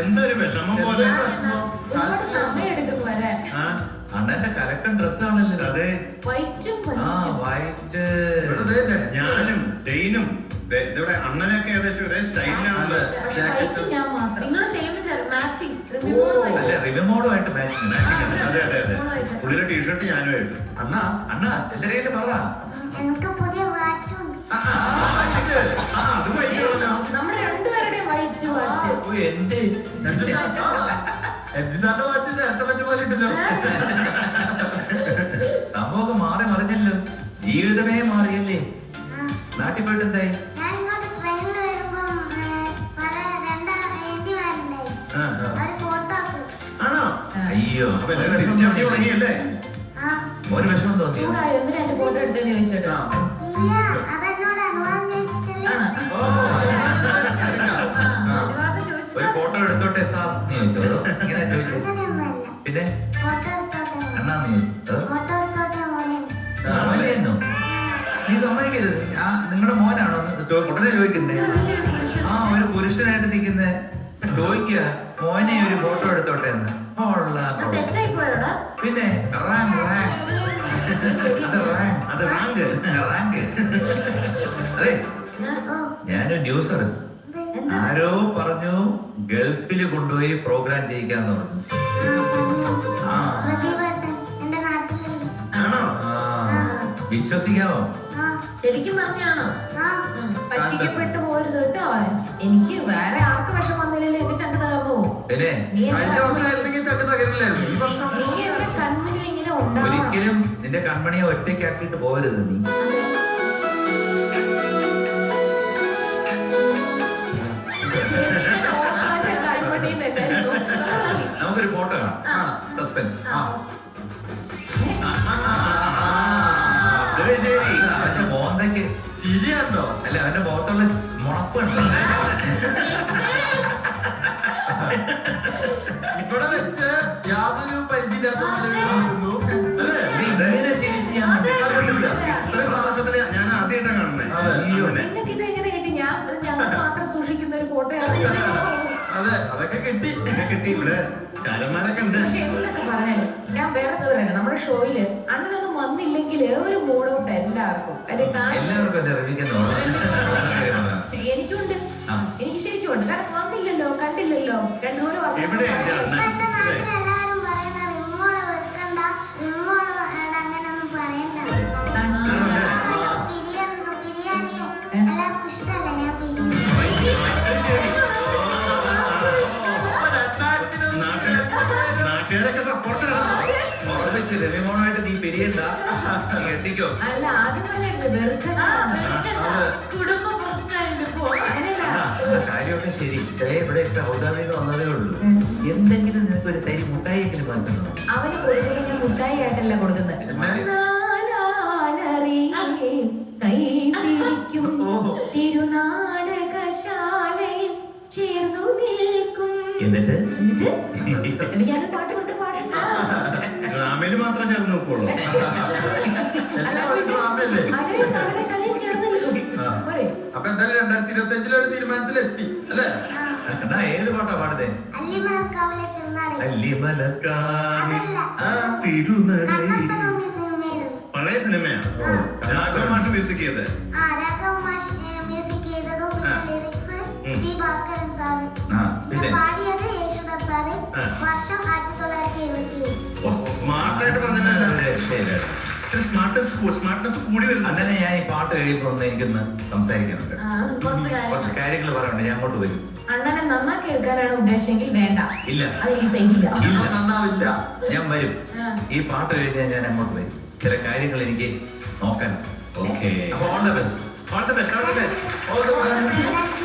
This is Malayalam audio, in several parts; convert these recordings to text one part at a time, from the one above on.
എന്തൊരു വിഷമം പോലെ. അണ്ണന്റെ കലക്കൻ ഡ്രസ്സാണല്ലോ അതെ. വൈറ്റും ആ വൈറ്റും. ഞാനും ഡെയിനും ദേ, ഇതിവിടെ അണ്ണനൊക്കെ ഏകദേശം ഒരേ സ്റ്റൈലിലാണല്ലോ. അല്ല റിമോഡുമായിട്ട് മാച്ചിങ് അതെ അതെ അതെ. പുള്ളിയുടെ ടീഷർട്ട് ഞാനുമായിട്ട് അണ്ണാ അണ്ണാ എന്തിനേലും പറ. എനിക്ക് പുതിയ അത് നമ്മുടെ രണ്ടുപേരുടെയും വൈറ്റ് വാച്ച് ഓ, എന്റെ സംഭവമൊക്കെ മാറി മറിഞ്ഞല്ലോ. ജീവിതമേ മാറിയല്ലേ? നാട്ടിൽ പോയിട്ട് എന്തായി? അയ്യോ അപ്പൊ എല്ലാവരും തിരിച്ചറിഞ്ഞു തുടങ്ങിയല്ലേ? ആ. ഒരു വിഷമം ചൂടായി? എന്റെ ഫോട്ടോ എടുത്തെന്ന് ചോദിച്ചോട്ടോ? ഇല്ല അതെന്നോട് അനുവാദം ചോദിച്ചിട്ടല്ലേ. ഒരു ഫോട്ടോ എടുത്തോട്ടെ സാർ നീ ചോദിച്ചോ. ഇങ്ങനെ ചോദിച്ചു? പിന്നെ? അണ്ണാ നീ മോനെയെന്നോ? സമ്മതിക്കരുത്. ആ നിങ്ങളുടെ മോനാണോ? ഉടനെ ചോദിക്കണ്ടേ? ആ ഒരു പുരുഷനായിട്ട് നിൽക്കുന്ന ചോദിക്കുക മോനെ ഒരു ഫോട്ടോ എടുത്തോട്ടെ എന്ന്. പിന്നെ റാങ്ക് റാങ്ക്. അത് റാങ്ക് അത് റാങ്ക്. റാങ്ക്. അതെ. ഞാനൊരു ന്യൂസർ ആരോ പറഞ്ഞു ഗൾഫിൽ കൊണ്ടുപോയി പ്രോഗ്രാം ചെയ്യിക്കാന്ന് പറഞ്ഞു. ആണോ? വിശ്വസിക്കാമോ ശരിക്കും പറഞ്ഞാണോ? പറ്റിക്കപ്പെട്ടു പോരുത് കേട്ടോ എനിക്ക് വേറെ ആർക്ക് വിഷം വന്നില്ലല്ലോ എന്റെ ചണ്ട് തകർന്നു നീ എന്റെ കൺമണി ഇങ്ങനെ ഒരിക്കലും നിന്റെ കൺമണിയെ ഒറ്റയ്ക്കാക്കിട്ട് പോരുത് നീ? നമുക്കൊരു ഫോട്ടോ കാണാം. സസ്പെൻസ് ചിരിയുണ്ടോ? അല്ല അവന്റെ മുഖത്തുള്ള മുളപ്പ്? ഇവിടെ വെച്ച് യാതൊരു പരിചയമില്ലാത്ത പോലെ വീഴുന്നു. അല്ലേ? നീ ഇങ്ങനെ ചിരിച്ച് ഞാൻ. ഇത്ര സന്തോഷത്തിൽ ഞാൻ ആദ്യമായിട്ടാണ് കാണുന്നത് നിങ്ങൾക്ക് ഇത് എങ്ങനെ കിട്ടി? ഞാൻ ഞങ്ങൾ മാത്രം സൂക്ഷിക്കുന്ന ഒരു ഫോട്ടോയാണ്. അതെ. അതൊക്കെ കിട്ടി. കിട്ടി. ഇവിടെ ചാരന്മാരൊക്കെ ഉണ്ട്. പക്ഷെ എന്തൊക്കെ പറഞ്ഞാലും ഞാൻ വേറെ നമ്മുടെ ഷോയിൽ അണ്ണനൊന്നും വന്നില്ലെങ്കിൽ ഒരു മൂഡ് ഔട്ട് എല്ലാവർക്കും. അല്ലെ എല്ലാവർക്കും എന്നെ എനിക്കുണ്ട്. എനിക്ക് ശരിക്കും ഉണ്ട്. കാരണം വന്നില്ലല്ലോ കണ്ടില്ലല്ലോ. രണ്ടു രവിമോണായിട്ട് നീ പെരിയണ്ട നീ കെട്ടിക്കോ അല്ല ആദ്യം പറഞ്ഞായിരുന്നു വെറുക്കണ്ട കുടുംബ കാര്യമൊക്കെ ശരി. ഇവിടെ ഇട്ട് ഔദാമിന്ന് വന്നതേ ഉള്ളൂ. എന്തെങ്കിലും നിനക്ക് ഒരു തരി മുട്ടായെങ്കിലും മാറ്റണം അവന് ഞാൻ മുട്ടായി ആയിട്ടല്ല കൊടുക്കുന്നത് കൈ പിടിക്കും. തിരുനാടകശാലയിൽ ചേർന്നു നിൽക്കും. എന്നിട്ട്? എന്നിട്ട്? ഞാൻ പാട്ട് കൊണ്ട് പാടില്ല ഡ്രാമയിൽ മാത്രം ചേർന്ന് നോക്കുള്ളൂ അപ്പൊ എന്തായാലും രണ്ടായിരത്തി ഇരുപത്തി അഞ്ചിലെ ഒരു തീരുമാനത്തിലെത്തി അല്ലേ? എന്നാ ഏത് പാട്ടാ പാടുന്നേ? പഴയ സിനിമയാണ് രാഘവ മാഷ് മ്യൂസിക് ചെയ്ത്? ആ രാഘവ് മ്യൂസിക് ചെയ്തതും പിന്നെ ലിറിക്സ് ഭാസ്കരൻ സാറ്. പാടിയത് വർഷം ആയിരത്തി തൊള്ളായിരത്തി എഴുപത്തി ഏഴ് സ്മാർട്ടായിട്ട് പറഞ്ഞല്ലോ സ്മാർട്ട്നെസ് സ്മാർട്ട്നെസ് കൂടി വരുന്നു. അങ്ങനെ ഞാൻ ഈ പാട്ട് കഴിയുമ്പോ ഒന്ന് എനിക്കൊന്ന് സംസാരിക്കാനുണ്ട്. കുറച്ച് കാര്യങ്ങൾ. പറയാനുണ്ട്. ഞാൻ അങ്ങോട്ട് വരും. അണ്ണനെ നന്നാക്കി എടുക്കാനാണ് ഉദ്ദേശമെങ്കിൽ വേണ്ട. ഇല്ല. ഇല്ല. നന്നാവില്ല. ഞാൻ വരും. ഈ പാട്ട് കഴിഞ്ഞാൽ ഞാൻ അങ്ങോട്ട് വരും. ചില കാര്യങ്ങൾ എനിക്ക് നോക്കാൻ ഓക്കെ. അപ്പൊ all the best all the best all the best All the best.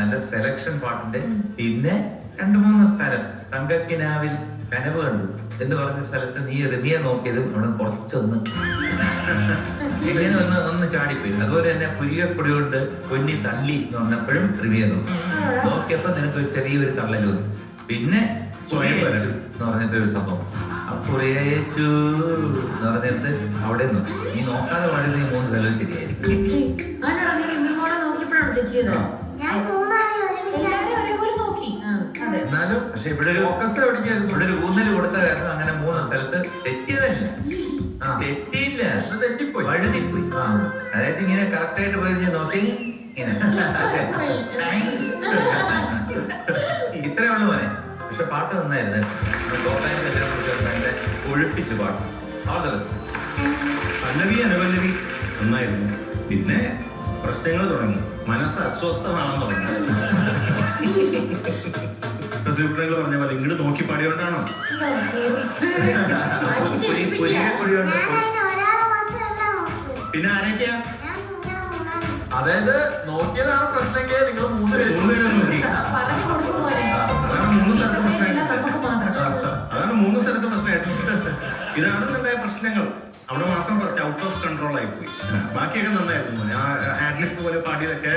നല്ല സെലക്ഷൻ പാട്ടിന്റെ പിന്നെ രണ്ടു മൂന്ന് സ്ഥലം. തങ്കക്കിനാവിൽ കനവ് കണ്ടു എന്ന് പറഞ്ഞ സ്ഥലത്ത് നീ റിമിയെ നോക്കിയതും അവിടെ കുറച്ചൊന്ന് ഇങ്ങനെ ഒന്ന് ഒന്ന് ചാടിപ്പോയി. അതുപോലെ തന്നെ പുരികപ്പൊടി കൊണ്ട് പൊന്നി തള്ളി എന്ന് പറഞ്ഞപ്പോഴും റിമിയെ നോക്കി. നോക്കിയപ്പോ നിനക്ക് ഒരു ചെറിയൊരു തള്ളൽ വന്നു. പിന്നെ എന്ന് പറഞ്ഞിട്ട് ഒരു സംഭവം അപ്പുറയച്ചു എന്ന് പറഞ്ഞിട്ട് അവിടെ നോക്കി നീ നോക്കാതെ പാടിയത് ഈ മൂന്ന് സ്ഥലവും ശരിയായിരിക്കും. എന്നാലും പക്ഷെ ഇവിടെ ഒരു ഇവിടെ ഒരു ഊന്നൽ കൊടുത്ത കാരണം അങ്ങനെ മൂന്ന് സ്ഥലത്ത് തെറ്റിയതല്ല. ആ. തെറ്റിയില്ല. അത് തെറ്റിപ്പോയി. വഴുതിപ്പോയി ആ. അതായത് ഇങ്ങനെ കറക്റ്റ് ആയിട്ട് പോയി നോക്കി. ഇങ്ങനെ. ഇത്രേ ഉള്ളു മോനെ. പക്ഷെ പാട്ട് നന്നായിരുന്നു. നല്ല ഒഴിപ്പിച്ച് പാട്ട് പല്ലവി അനുപല്ലവി നന്നായിരുന്നു. പിന്നെ പ്രശ്നങ്ങൾ തുടങ്ങി. മനസ്സ് അസ്വസ്ഥമാകാൻ തുടങ്ങി. ശ്രീകുട്ടങ്ങൾ പറഞ്ഞ പോലെ ഇങ്ങോട്ട് നോക്കി പാടിയോണ്ടാണോ? പിന്നെ ആരൊക്കെയാ? അതായത് നോക്കിയതാണ് പ്രശ്നമെങ്കിൽ നിങ്ങൾ മൂന്ന് പേര് മൂന്നുപേരെ നോക്കി പറഞ്ഞു കൊടുക്കും പോലെ. അതാണ് മൂന്ന് സ്ഥലത്തെ പ്രശ്നം അതാണ് മൂന്ന് സ്ഥലത്തെ പ്രശ്നമായിട്ട്. ഇതാണ് ഉണ്ടായ പ്രശ്നങ്ങൾ. അവിടെ മാത്രം കുറച്ച് ഔട്ട് ഓഫ് കൺട്രോൾ ആയി പോയി. ബാക്കിയൊക്കെ നന്നായിരുന്നു ആ ആഡ്ലിപ്പ് പോലെ പാടിയതൊക്കെ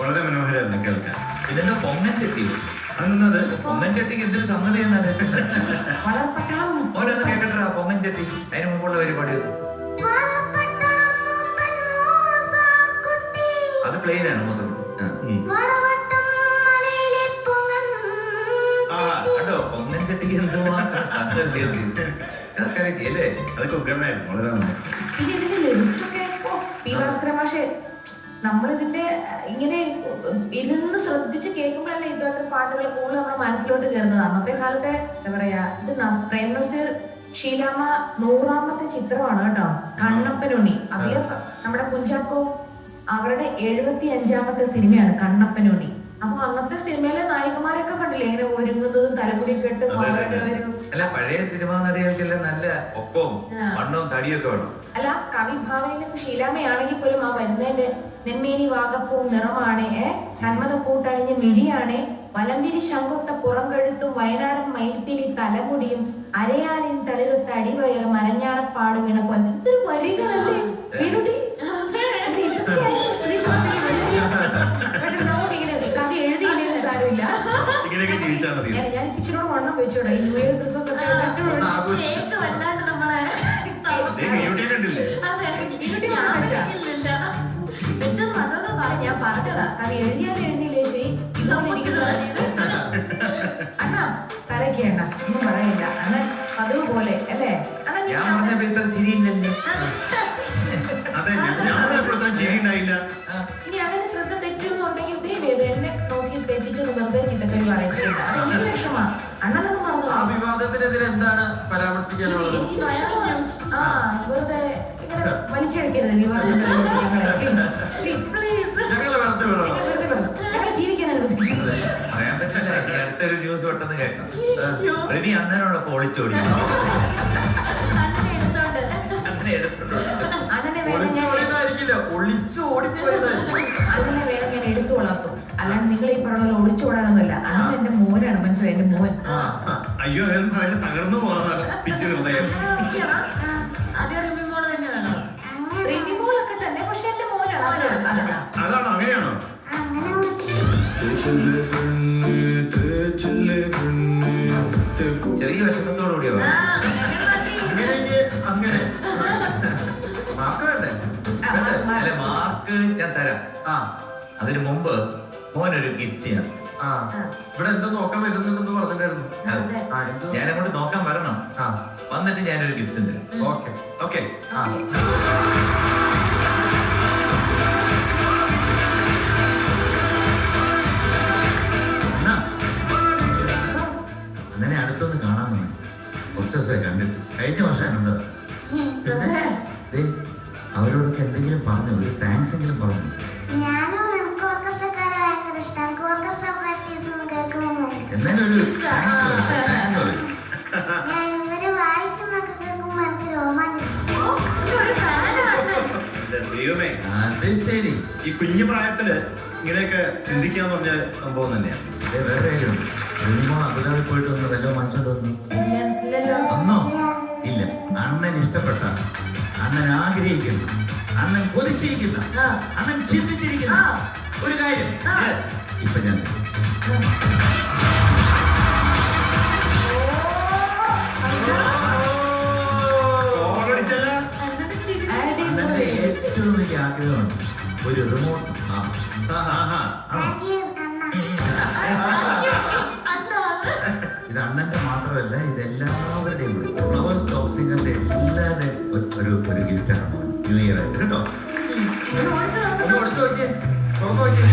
വളരെ മനോഹരമായിരുന്നു കേൾക്കാൻ. പിന്നെ പൊങ്ങൻ ചട്ടി? അതെന്നത് പൊങ്ങൻ ചട്ടിക്ക് എന്തൊരു സംഗതി എന്നാണ്? ഓരോന്ന് കേട്ടിട്ടാ പൊങ്ങൻ ചട്ടി. അതിന് മുമ്പുള്ള പരിപാടി അത്. പ്ലെയിൻ ആണ് മോസം മലയിലെ പൊങ്ങൻ ആ കേട്ടോ പൊങ്ങൻ ചട്ടിക്ക് എന്തുമാത്രം സംഗതി? അതൊക്കെ അല്ലേ അതൊക്കെ ഉഗ്രനായിരുന്നു വളരെ പിന്നെ ഇതിന്റെ ലിറിക്സ് ഒക്കെ പി ഭാസ്കര മാഷെ നമ്മളിതിന്റെ ഇങ്ങനെ ഇരുന്ന് ശ്രദ്ധിച്ച് കേൾക്കുമ്പോഴല്ലേ ഇതുപോലത്തെ പാട്ടുകൾ കൂടുതൽ നമ്മുടെ മനസ്സിലോട്ട് കയറുന്നത്. അന്നത്തെ കാലത്തെ എന്താ പറയാ ഇത് പ്രേം നസീർ ഷീലാമ്മ നൂറാമത്തെ ചിത്രമാണ് കേട്ടോ. കണ്ണപ്പനുണ്ണി. അതിലെ നമ്മുടെ കുഞ്ചാക്കോ അവരുടെ എഴുപത്തി അഞ്ചാമത്തെ സിനിമയാണ് കണ്ണപ്പനുണ്ണി. അപ്പൊ അന്നത്തെ സിനിമയിലെ നായികമാരൊക്കെ കണ്ടില്ലേ? ഇങ്ങനെ ഒരുങ്ങുന്നതും തലമുടി കെട്ട് അതെ, അതെ, അവരുടെ അതെ. ഒരു അല്ല പഴയ സിനിമാ നടികൾക്കെല്ലാം നല്ല ഒപ്പവും മണ്ണും വണ്ണവും തടിയൊക്കെ വേണം. അല്ല കവി ഭാവയിലെ ഷീലാമയാണെങ്കിൽ പോലും ആ വരുന്നതിന്റെ നെന്മേനി വാഗപ്പൂ നിറമാണ് കന്മത കൂട്ടണിഞ്ഞ മിഴിയാണ്. വലംപിരി ശങ്കൊത്ത പുറം കഴുത്തും വയനാടൻ മയിൽപ്പിലി തലമുടിയും അരയാലിൻ തളിരുത്ത അടിവയർ മരഞ്ഞാറപ്പാട് വീണ പോലെ. ഇതൊരു വരികളല്ലേ? വീണുട്ടി? ഇങ്ങനെയൊക്കെ മതി ഞാൻ ഞാൻ ഇച്ചിരി വണ്ണം വെച്ചോട്ടെ ന്യൂ ഇയർ ക്രിസ്മസ് ഒക്കെ കേക്ക് വല്ലാണ്ട് നമ്മളെ യൂട്യൂബ് കണ്ടില്ലേ? അതെ വീണുട്ടി വണ്ണം വെച്ചാ? ഇല്ലില്ല. ഞാൻ പറഞ്ഞതാ. കവി എഴുതിയാലും എഴുതിയില്ലേ ശരി? ഇതുപോലെ ഇരിക്കുന്നത്. അണ്ണാ കലക്കി ഒന്നും പറയില്ല അണ്ണൻ പതിവ് പോലെ അല്ലേ? ഞാൻ പറഞ്ഞപ്പോ ഇത്ര ചിരിയില്ലല്ലേ. അതെ ഞാൻ പറഞ്ഞപ്പോൾ ഇത്രയും ചിരി ഉണ്ടായില്ല ഇനി അങ്ങനെ ശ്രദ്ധ തെറ്റുന്നുണ്ടെങ്കിൽ ദൈവം എന്നെ നോക്കി തെറ്റിച്ചത് വെറുതെ അത് എനിക്ക് അണ്ണനൊന്നും ആ വിവാദത്തിനെതിരെ എന്താണ് പരാമർശിക്കാനുള്ളത്. ആ വെറുതെ ഇങ്ങനെ വലിച്ചെടുക്കരുത് വിവാദത്തിന്റെ ഞങ്ങളെ. പ്ലീസ് പ്ലീസ് ഞങ്ങളെ ജീവിക്കാൻ പറയാൻ പറ്റില്ല. ഇനി അടുത്തൊരു ന്യൂസ് പെട്ടെന്ന് കേൾക്കാം. ഒളിച്ചോടി. അങ്ങനെ അങ്ങനെ നിങ്ങൾ ഈ പറഞ്ഞ പോലെ ഒളിച്ചോടാനൊന്നുമല്ല അത് എന്റെ മോനാണ് മനസ്സിലായി? എന്റെ മോൻ. ആ ആ. അയ്യോ തകർന്നു ഹൃദയം. അതേ റിമിമോൾ തന്നെ വേണം റിമിമോളൊക്കെ തന്നെ പക്ഷെ എന്റെ മോനാണ് അവനാണ്. അതാ. അതാണോ അങ്ങനെ നോക്കാൻ വരുന്നുണ്ടെന്ന് പറഞ്ഞിട്ടായിരുന്നു ഞാൻ അങ്ങോട്ട് നോക്കാൻ വരണം. ആ. വന്നിട്ട് ഞാനൊരു ഗിഫ്റ്റ് തരാം. ഓക്കെ. ഓക്കെ. ആ. അങ്ങനെ അടുത്തൊന്ന് കാണാൻ കുറച്ച് ദിവസമായി കണ്ടിട്ട്. കഴിഞ്ഞ വർഷം കണ്ടതാ. ശരി ഈ കുഞ്ഞു പ്രായത്തിൽ ഇങ്ങനെയൊക്കെ ചിന്തിക്കാന്ന് പറഞ്ഞ സംഭവം തന്നെയാണ് വേറെ കാര്യമുണ്ട് അബുദാബി പോയിട്ട് വന്ന് വല്ല വാങ്ങിച്ചോണ്ട് വന്നു? ഇല്ല. അണ്ണൻ ഇഷ്ടപ്പെട്ട അണ്ണൻ ആഗ്രഹിക്കുന്നു അണ്ണൻ കൊതിച്ചിരിക്കുന്ന അണ്ണൻ ചിന്തിച്ചിരിക്കുന്ന ഒരു കാര്യം. ഇപ്പൊ ഞാൻ ഒരു റിമോട്ട് ഇത് അണ്ണന്റെ മാത്രമല്ല ഇതെല്ലാവരുടെയും കൂടി ഫ്ലവേഴ്സ് ടോപ്പ് സിംഗറിന്റെ എല്ലാവരുടെയും ഒരു- ഒരു ഗിഫ്റ്റാണ് ന്യൂ ഇയർ ആയിട്ട് കേട്ടോ ഒന്ന് ഓടിച്ചു നോക്കിയേ തുറന്നു നോക്കിയേ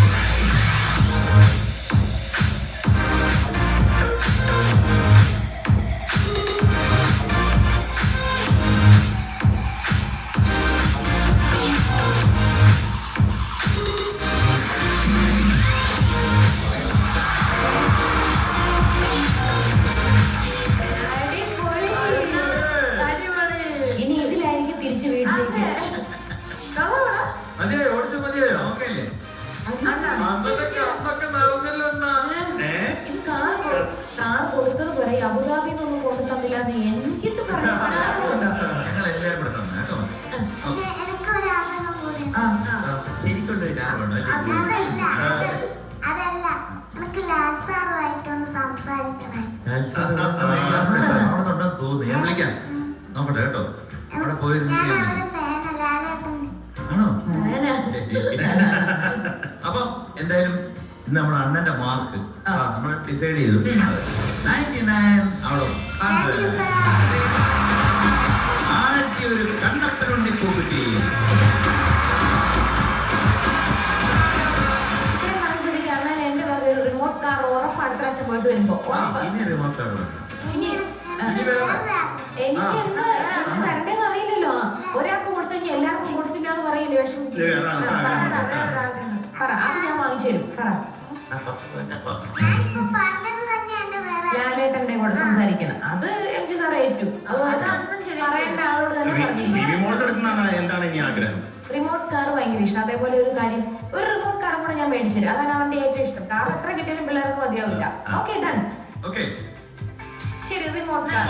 തിരിച്ചു വീട്ടിലേക്ക് എന്തായാലും ഇന്ന് നമ്മുടെ അണ്ണന്റെ മാർക്ക്. നമ്മൾ ഡിസൈഡ് ചെയ്തു. നയന്റി നയൻ താങ്ക് ആദ്യ ഒരു കണ്ണപ്പനുണ്ടി കൂട്ടി പോയിട്ട് വരുമ്പോ. തരണ്ടേന്ന് അറിയില്ലല്ലോ. ഒരാൾക്ക് കൊടുത്തെങ്കിൽ എല്ലാവർക്കും കൊടുത്തില്ല എന്ന് പറയില്ലേ വിഷമിക്കും. പറ അത് ഞാൻ ചേരും ലാലേട്ടന്റെ കൂടെ സംസാരിക്കണം. അത് എം ജി സാർ ഏറ്റു പറയേണ്ട ആളോട് തന്നെ പറഞ്ഞിരിക്കും റിമോട്ട് കാർ ഭയങ്കര ഇഷ്ടം. അതേപോലെ ഒരു കാര്യം ഒരു റിമോട്ട് കാറും കൂടെ ഞാൻ മേടിച്ചു അതാണ് അവന്റെ ഏറ്റവും ഇഷ്ടം. കാർ എത്ര കിട്ടിയാലും പിള്ളേർക്ക് മതിയാവില്ല. Okay done. ശരി റിമോട്ട് കാർ.